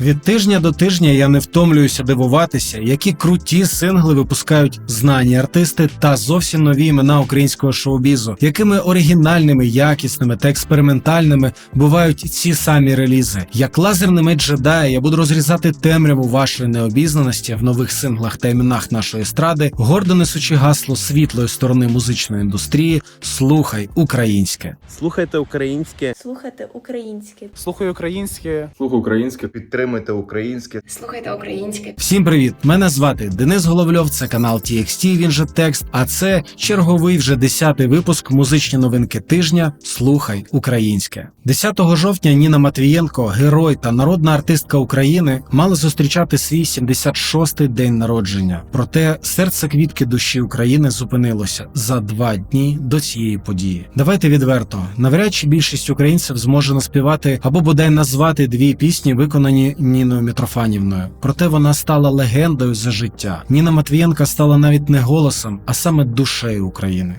Від тижня до тижня я не втомлююся дивуватися, які круті сингли випускають знані артисти та зовсім нові імена українського шоу-бізу, якими оригінальними, якісними та експериментальними бувають ці самі релізи. Як лазерний меч джедая, я буду розрізати темряву вашої необізнаності в нових синглах та іменах нашої естради, гордо несучи гасло світлої сторони музичної індустрії. Слухай українське. Слухайте українське. Слухати українське. Слухай українське. Слухай українське. Підтримуйте українське. Слухайте українське. Всім привіт! Мене звати Денис Головльов. Це канал TXT, Він же текст. А це черговий вже десятий випуск музичні новинки тижня. Слухай українське. 10 жовтня Ніна Матвієнко, герой та народна артистка України, мала зустрічати свій 76-й день народження. Проте серце квітки душі України зупинилося за два дні до цієї події. Давайте відверто. Навряд чи більшість українців зможе наспівати або бодай назвати дві пісні, виконані Ніною Мітрофанівною. Проте вона стала легендою за життя. Ніна Матвієнка стала навіть не голосом, а саме душею України.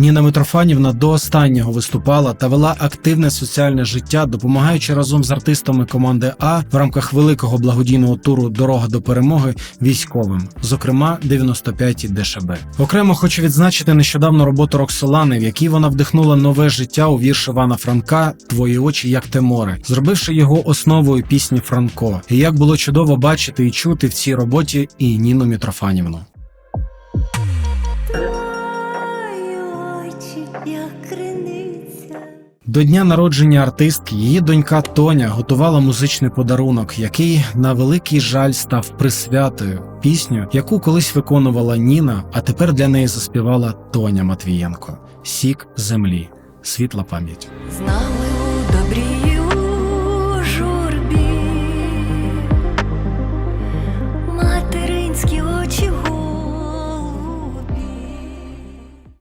Ніна Митрофанівна до останнього виступала та вела активне соціальне життя, допомагаючи разом з артистами команди А в рамках великого благодійного туру Дорога до перемоги військовим, зокрема 95-й ДШБ. Окремо хочу відзначити нещодавно роботу Роксолани, в якій вона вдихнула нове життя у вірш Івана Франка Твої очі як те море, зробивши його основою пісні Франко. І як було чудово бачити і чути в цій роботі і Ніну Митрофанівну. До дня народження артистки її донька Тоня готувала музичний подарунок, який на великий жаль став присвятою пісню, яку колись виконувала Ніна, а тепер для неї заспівала Тоня Матвієнко. Сік землі. Світла пам'ять. Знали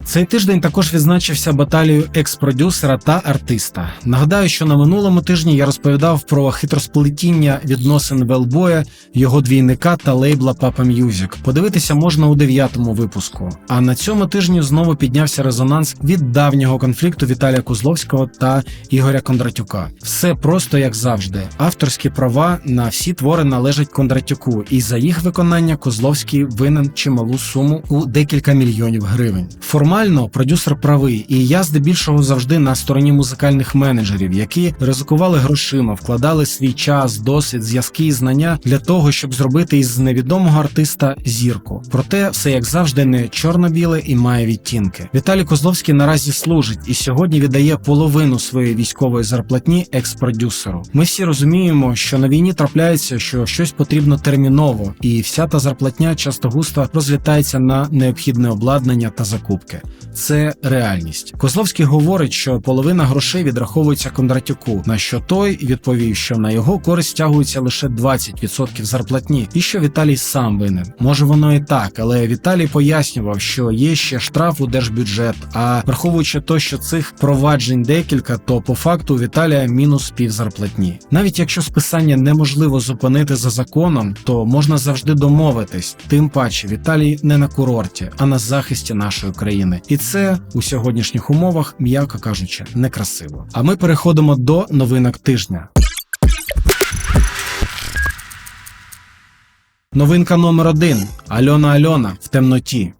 Цей тиждень також відзначився баталією екс-продюсера та артиста. Нагадаю, що на минулому тижні я розповідав про хитросплетіння відносин Велбоя, його двійника та лейбла Papa Music. Подивитися можна у дев'ятому випуску. А на цьому тижні знову піднявся резонанс від давнього конфлікту Віталія Кузловського та Ігоря Кондратюка. Все просто як завжди. Авторські права на всі твори належать Кондратюку, і за їх виконання Козловський винен чималу суму у декілька мільйонів гривень. Формально продюсер правий, і я здебільшого завжди на стороні музикальних менеджерів, які ризикували грошима, вкладали свій час, досвід, зв'язки і знання для того, щоб зробити із невідомого артиста зірку. Проте все як завжди не чорно-біле і має відтінки. Віталій Козловський наразі служить і сьогодні віддає половину своєї військової зарплатні екс-продюсеру. Ми всі розуміємо, що на війні трапляється, що щось потрібно терміново, і вся та зарплатня часто густо розлітається на необхідне обладнання та закупки. Це реальність. Козловський говорить, що половина грошей відраховується Кондратюку, на що той відповів, що на його користь стягується лише 20% зарплатні, і що Віталій сам винен. Може воно і так, але Віталій пояснював, що є ще штраф у держбюджет. А враховуючи то, що цих проваджень декілька, то по факту Віталія мінус півзарплатні. Навіть якщо списання неможливо зупинити за законом, то можна завжди домовитись. Тим паче Віталій не на курорті, а на захисті нашої країни. І це у сьогоднішніх умовах, м'яко кажучи, некрасиво. А ми переходимо до новинок тижня. Новинка номер один Альона Альона в темноті.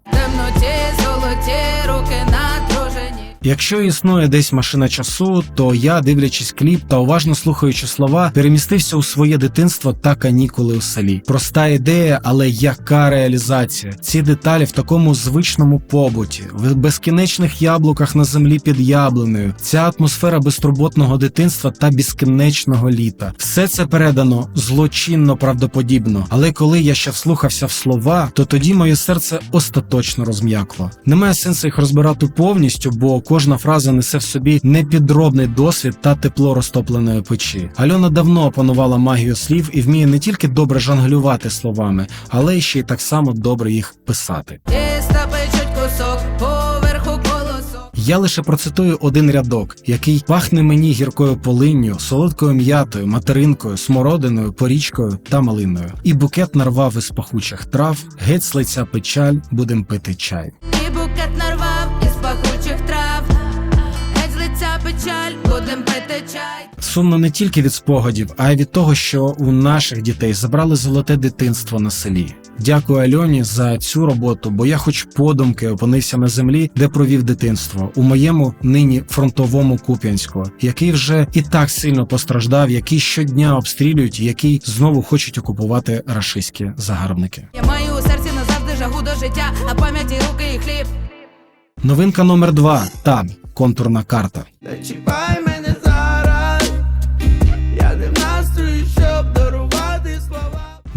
Якщо існує десь машина часу, то я, дивлячись кліп та уважно слухаючи слова, перемістився у своє дитинство та канікули у селі. Проста ідея, але яка реалізація? Ці деталі в такому звичному побуті, в безкінечних яблуках на землі під яблунею, ця атмосфера безтурботного дитинства та безкінечного літа. Все це передано злочинно правдоподібно. Але коли я ще вслухався в слова, то тоді моє серце остаточно розм'якло. Немає сенсу їх розбирати повністю, бо кожна фраза несе в собі непідробний досвід та тепло розтопленої печі. Альона давно опанувала магію слів і вміє не тільки добре жонглювати словами, але й ще й так само добре їх писати. Я лише процитую один рядок, який пахне мені гіркою полинню, солодкою м'ятою, материнкою, смородиною, порічкою та малиною. І букет нарвав із пахучих трав, геть з лиця печаль, будем пити чай. Сумно не тільки від спогадів, а й від того, що у наших дітей забрали золоте дитинство на селі. Дякую Альоні за цю роботу, бо я, хоч подумки, опинився на землі, де провів дитинство, у моєму нині фронтовому Куп'янську, який вже і так сильно постраждав, який щодня обстрілюють, який знову хочуть окупувати рашистські загарбники. Я маю у серці назавжди жагу до життя, а пам'яті руки і хліб. Новинка номер 2 Таб. Контурна карта. Не чіпай мене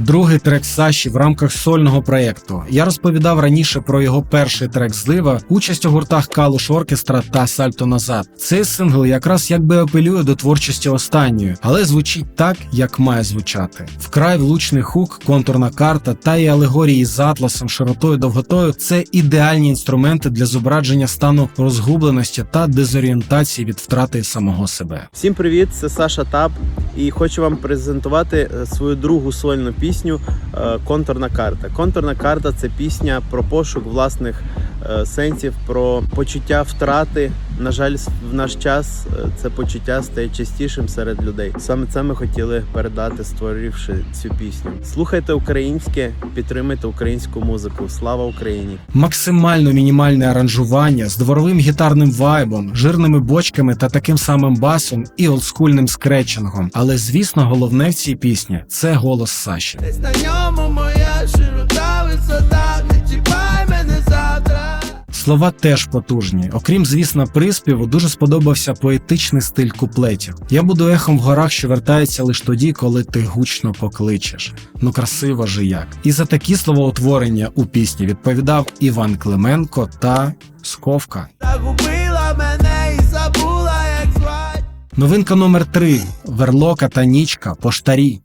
Другий трек Саші в рамках сольного проєкту. Я розповідав раніше про його перший трек Злива, участь у гуртах Калуш Оркестра та Сальто назад. Цей сингл якраз якби апелює до творчості останньої, але звучить так, як має звучати. Вкрай влучний хук, контурна карта та і алегорії з атласом, широтою, довготою це ідеальні інструменти для зображення стану розгубленості та дезорієнтації від втрати самого себе. Всім привіт, це Саша Таб, і хочу вам презентувати е, свою другу сольну пісню е, Контурна карта. Контурна карта це пісня про пошук власних е, сенсів, про почуття втрати. На жаль, в наш час е, це почуття стає частішим серед людей. Саме це ми хотіли передати, створивши цю пісню. Слухайте українське, підтримуйте українську музику. Слава Україні! Максимально мінімальне аранжування з дворовим гітарним вайбом, жирними бочками та таким самим басом і олдскульним скретчингом. Але звісно, головне в цій пісні це голос Саші. Десь на ньому моя широта висота, не чіпай мене завтра. Слова теж потужні. Окрім, звісно, приспіву, дуже сподобався поетичний стиль куплетів. Я буду ехом в горах, що вертається лише тоді, коли ти гучно покличеш. Ну красиво же як. І за такі словоутворення у пісні відповідав Іван Клименко та Сковка. Загубила мене і забула, як звать. Новинка номер 3 Верлока та Нічка Поштарі.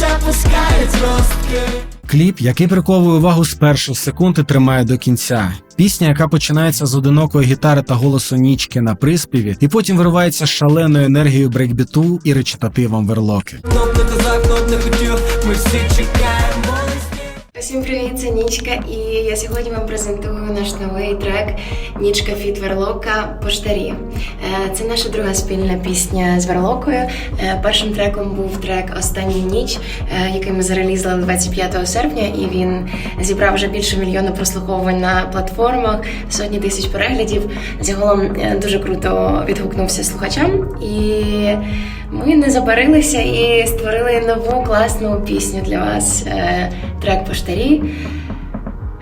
Там де почуття пускають зростки. Кліп, який приковує увагу з перших секунд і тримає до кінця. Пісня, яка починається з одинокої гітари та голосу нічки на приспіві, і потім виривається з шаленою енергією брейкбіту і речитативом верлоки. Хто б не хотів, ми всі чекаємо. Всім привіт, це Нічка, і я сьогодні вам презентую наш новий трек Нічка Фіт Верлока Поштарі. Е, Це наша друга спільна пісня з Верлокою. Е, Першим треком був трек Остання ніч, е, який ми зарелізали 25 серпня, і він зібрав вже більше мільйона прослуховувань на платформах, сотні тисяч переглядів. Загалом дуже круто відгукнувся слухачам. І ми не забарилися і створили нову класну пісню для вас. е, Трек поштарі.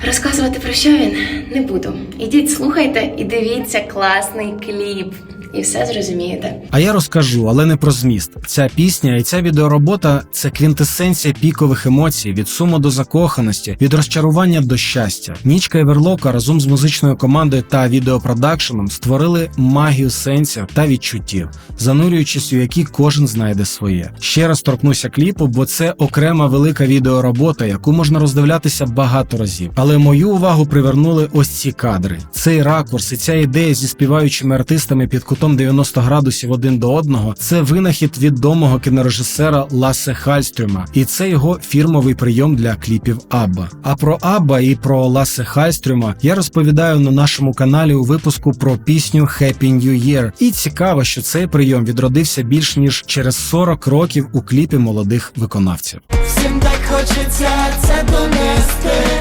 Розказувати про що він не буду. Ідіть, слухайте і дивіться класний кліп. І все зрозумієте. А я розкажу, але не про зміст. Ця пісня і ця відеоробота це квінтесенція пікових емоцій від суму до закоханості, від розчарування до щастя. Нічка і Верлока разом з музичною командою та відеопродакшеном створили магію сенсів та відчуттів, занурюючись у які кожен знайде своє. Ще раз торкнуся кліпу, бо це окрема велика відеоробота, яку можна роздивлятися багато разів. Але мою увагу привернули ось ці кадри. Цей ракурс і ця ідея зі співаючими артистами під кутом 90 градусів один до одного це винахід відомого кінорежисера Ласе Хальстрюма, і це його фірмовий прийом для кліпів Абба. А про Абба і про Ласе Хальстрюма я розповідаю на нашому каналі у випуску про пісню Happy New Year. І цікаво, що цей прийом відродився більш ніж через 40 років у кліпі молодих виконавців. Всім так хочеться це донести.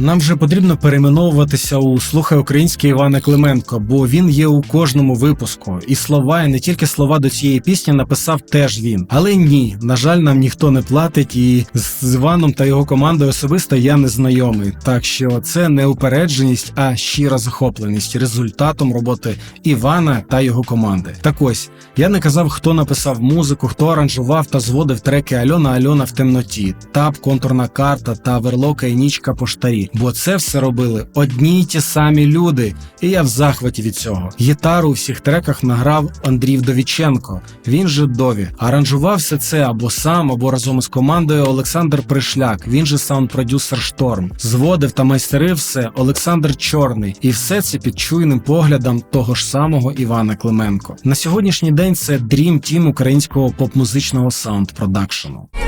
Нам вже потрібно перейменовуватися у слухай український Івана Клименко, бо він є у кожному випуску. І слова, і не тільки слова до цієї пісні написав теж він. Але ні, на жаль, нам ніхто не платить, і з Іваном та його командою особисто я не знайомий. Так що це не упередженість, а щира захопленість результатом роботи Івана та його команди. Так ось я не казав, хто написав музику, хто аранжував та зводив треки Альона Альона в темноті, тап, контурна карта та верлока і нічка поштарі. Бо це все робили одні й ті самі люди, і я в захваті від цього. Гітару у всіх треках награв Андрій Вдовіченко. Він же Дові. Аранжував все це або сам, або разом із командою Олександр Пришляк. Він же саунд-продюсер Шторм. Зводив та майстерив все Олександр Чорний, і все це під чуйним поглядом того ж самого Івана Клименко. На сьогоднішній день це Dream Team українського поп-музичного саунд-продакшену.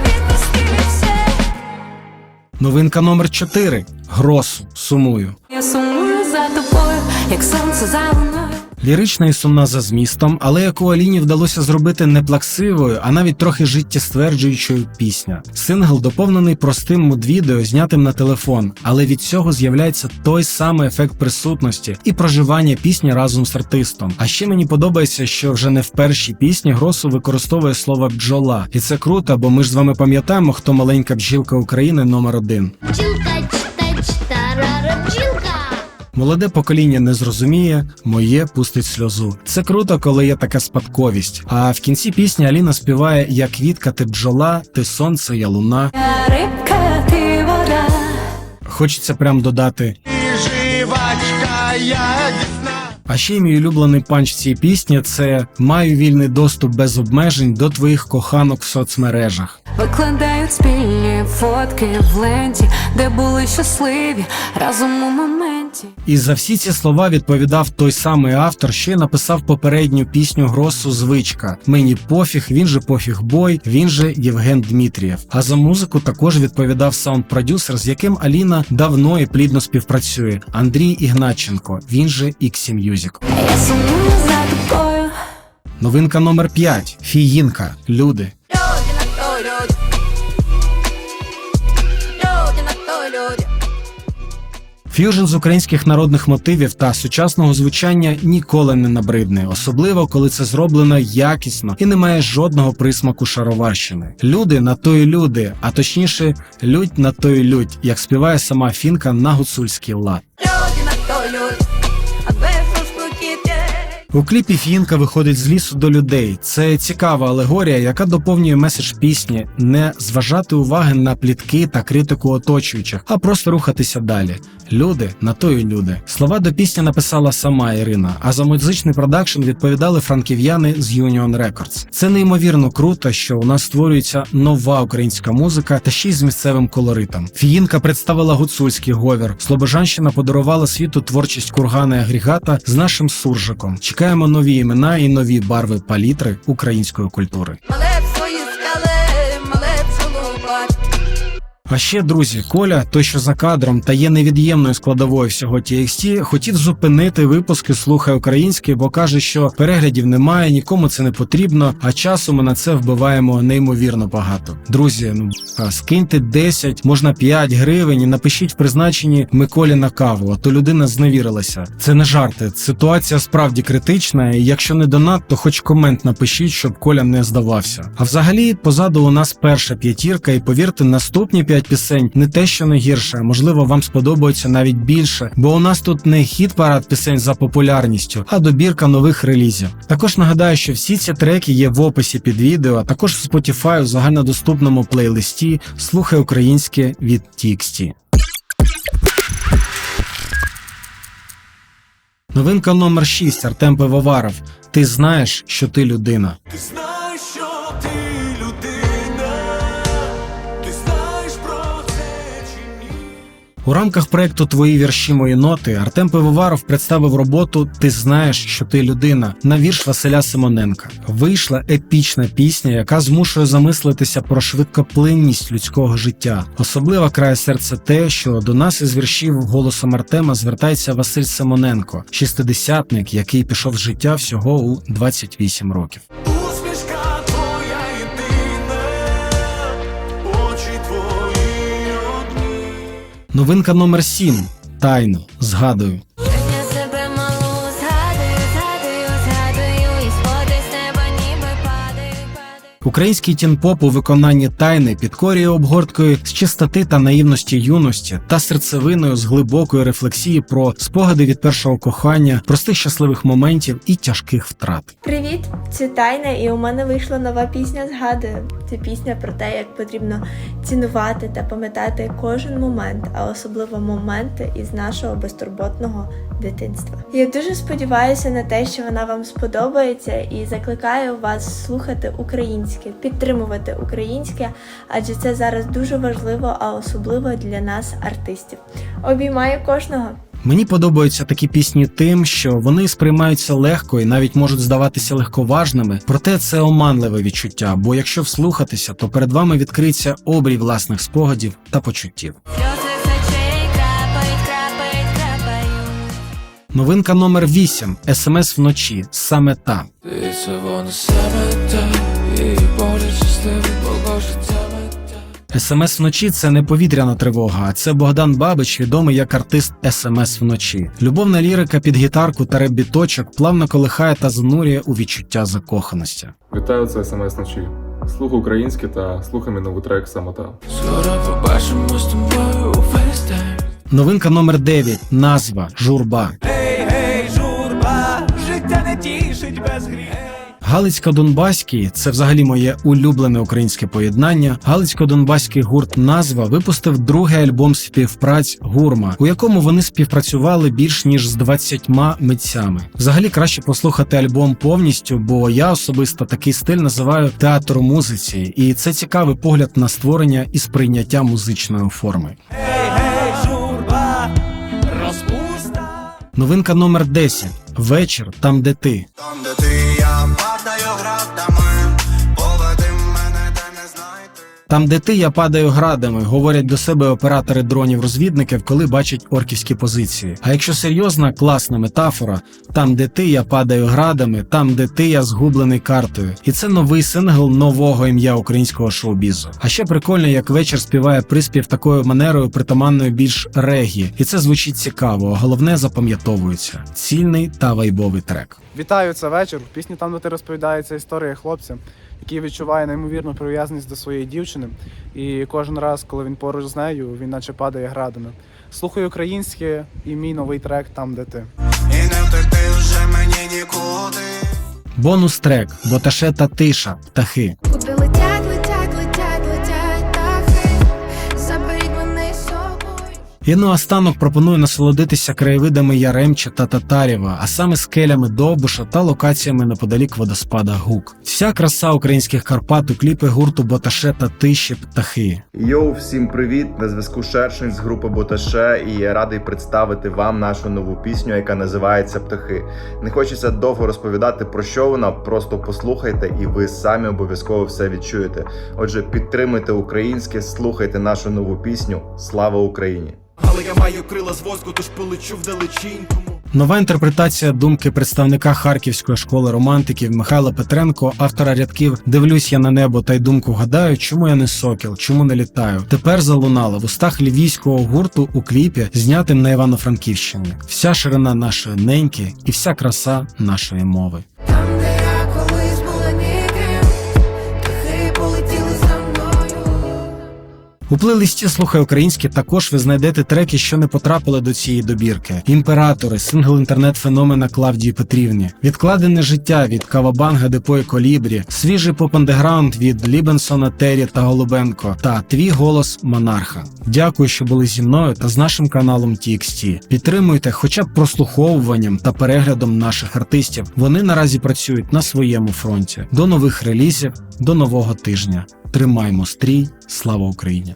Новинка номер 4 Гросу. Сумую. Я сумую за тобою, як сонце за луною. Лірична і сумна за змістом, але яку Аліні вдалося зробити не плаксивою, а навіть трохи життєстверджуючою пісня. Сингл доповнений простим муд-відео, знятим на телефон, але від цього з'являється той самий ефект присутності і проживання пісні разом з артистом. А ще мені подобається, що вже не в першій пісні Гросу використовує слово бджола, і це круто, бо ми ж з вами пам'ятаємо, хто маленька бджілка України номер один. Молоде покоління не зрозуміє, моє пустить сльозу. Це круто, коли є така спадковість. А в кінці пісні Аліна співає Я квітка, ти бджола, ти сонце, я луна. Я рибка, ти вода. Хочеться прям додати. А ще й мій улюблений панч цієї пісні це маю вільний доступ без обмежень до твоїх коханок в соцмережах. Викладають спільні фотки в ленті, де були щасливі разом у моменті. І за всі ці слова відповідав той самий автор, що й написав попередню пісню Гросу Звичка. Мені пофіг, він же пофіг бой, він же Євген Дмитрієв. А за музику також відповідав саунд-продюсер, з яким Аліна давно і плідно співпрацює. Андрій Ігначенко, він же Іксі тобою. Новинка номер 5. Фіїнка. Люди. Ф'южн з українських народних мотивів та сучасного звучання ніколи не набридне, особливо коли це зроблено якісно і не має жодного присмаку шароварщини. Люди на то й люди, а точніше, лють на то й лють, як співає сама фінка на гуцульський лад. Люди на то. У кліпі Фінка виходить з лісу до людей. Це цікава алегорія, яка доповнює меседж пісні не зважати уваги на плітки та критику оточуючих, а просто рухатися далі. Люди на то й люди. Слова до пісні написала сама Ірина, а за музичний продакшн відповідали франків'яни з Union Records. Це неймовірно круто, що у нас створюється нова українська музика та ще й з місцевим колоритом. Фіїнка представила гуцульський говір. Слобожанщина подарувала світу творчість кургана і агрегата з нашим суржиком. Чекаємо нові імена і нові барви палітри української культури. А ще друзі, Коля, той, що за кадром та є невід'ємною складовою всього TXT, хотів зупинити випуски Слухай українське, бо каже, що переглядів немає, нікому це не потрібно, а часу ми на це вбиваємо неймовірно багато. Друзі, ну скиньте 10, можна 5 гривень і напишіть в призначенні Миколі на каву, а то людина зневірилася. Це не жарти. Ситуація справді критична. І якщо не донат, то хоч комент напишіть, щоб Коля не здавався. А взагалі, позаду у нас перша п'ятірка, і повірте, наступні 5 пісень не те, що не гірше, а можливо вам сподобаються навіть більше, бо у нас тут не хіт парад пісень за популярністю, а добірка нових релізів. Також нагадаю, що всі ці треки є в описі під відео, а також в Spotify у загальнодоступному плейлисті Слухай українське від TXT. Новинка номер 6 Артем Пивоваров. Ти знаєш, що ти людина. Ти знаєш, У рамках проекту Твої вірші мої ноти Артем Пивоваров представив роботу Ти знаєш, що ти людина на вірш Василя Симоненка. Вийшла епічна пісня, яка змушує замислитися про швидкоплинність людського життя. Особливо крає серце те, що до нас із віршів голосом Артема звертається Василь Симоненко, шістидесятник, який пішов з життя всього у 28 років. Усмішка Новинка номер 7 Тайно згадую. Український тінпоп у виконанні тайни підкорює обгорткою з чистоти та наївності юності та серцевиною з глибокої рефлексії про спогади від першого кохання, простих щасливих моментів і тяжких втрат. Привіт, це Тайна, і у мене вийшла нова пісня Згадую. Це пісня про те, як потрібно цінувати та пам'ятати кожен момент, а особливо моменти із нашого безтурботного дитинства. Я дуже сподіваюся на те, що вона вам сподобається, і закликаю вас слухати українське, підтримувати українське, адже це зараз дуже важливо, а особливо для нас, артистів. Обіймаю кожного! Мені подобаються такі пісні тим, що вони сприймаються легко і навіть можуть здаватися легковажними, проте це оманливе відчуття, бо якщо вслухатися, то перед вами відкриється обрій власних спогадів та почуттів. Новинка номер 8 СМС вночі. Саме та. СМС вночі це не повітряна тривога, а це Богдан Бабич, відомий як артист СМС вночі. Любовна лірика під гітарку та реп-біточок плавно колихає та занурює у відчуття закоханості. Вітаю, це СМС ночі. Слухай українське та слухай мій новий трек самота. Скоро побачимось з тобою у фейстайм. Новинка номер 9 назва Журба. Без гріх. Галицько-Донбаський це взагалі моє улюблене українське поєднання. Галицько-Донбаський гурт Назва випустив другий альбом співпраць Гурма, у якому вони співпрацювали більш ніж з 20 митцями. Взагалі краще послухати альбом повністю, бо я особисто такий стиль називаю театр музиці, і це цікавий погляд на створення і сприйняття музичної форми. Новинка номер 10 Вечір там, де ти. Там, де ти я Там, де ти, я падаю градами, говорять до себе оператори дронів-розвідників, коли бачать орківські позиції. А якщо серйозна, класна метафора, там, де ти, я падаю градами, там, де ти, я згублений картою. І це новий сингл нового ім'я українського шоу-бізу. А ще прикольно, як вечір співає приспів такою манерою, притаманною більш регі. І це звучить цікаво, головне запам'ятовується. Цільний та вайбовий трек. Вітаю, це вечір. Пісні там, де ти розповідається історія хлопця, який відчуває неймовірну прив'язаність до своєї дівчини. І кожен раз, коли він поруч з нею, він наче падає градами. Слухай українське і мій новий трек там, де ти. І не втекти вже мені нікуди. Бонус трек Боташе та тиша птахи. Куди І наостанок пропоную насолодитися краєвидами Яремча та Татарєва, а саме скелями Довбуша та локаціями неподалік водоспада Гук. Вся краса українських Карпат у кліпи гурту Боташе та Тиші птахи. Йоу, всім привіт! На зв'язку Шершень з групи Боташе, і я радий представити вам нашу нову пісню, яка називається Птахи. Не хочеться довго розповідати про що вона, просто послухайте, і ви самі обов'язково все відчуєте. Отже, підтримуйте українське, слухайте нашу нову пісню. Слава Україні! Але я маю крила з воску, тож полечу вдалечінь. Нова інтерпретація думки представника Харківської школи романтиків Михайла Петренко, автора рядків Дивлюсь я на небо та й думку гадаю, чому я не сокіл, чому не літаю. Тепер залунало в устах львівського гурту у кліпі, знятим на Івано-Франківщині. Вся ширина нашої неньки і вся краса нашої мови. У плейлисті Слухай українське також ви знайдете треки, що не потрапили до цієї добірки: імператори, сингл інтернет-феномена Клавдії Петрівні, відкладене життя від Кавабанга Депо і Колібрі, свіжий поп-андеграунд від Лібенсона, Террі та Голубенко та твій голос Монарха. Дякую, що були зі мною та з нашим каналом TXT. Підтримуйте хоча б прослуховуванням та переглядом наших артистів. Вони наразі працюють на своєму фронті. До нових релізів, до нового тижня. Тримаймо стрій, слава Україні!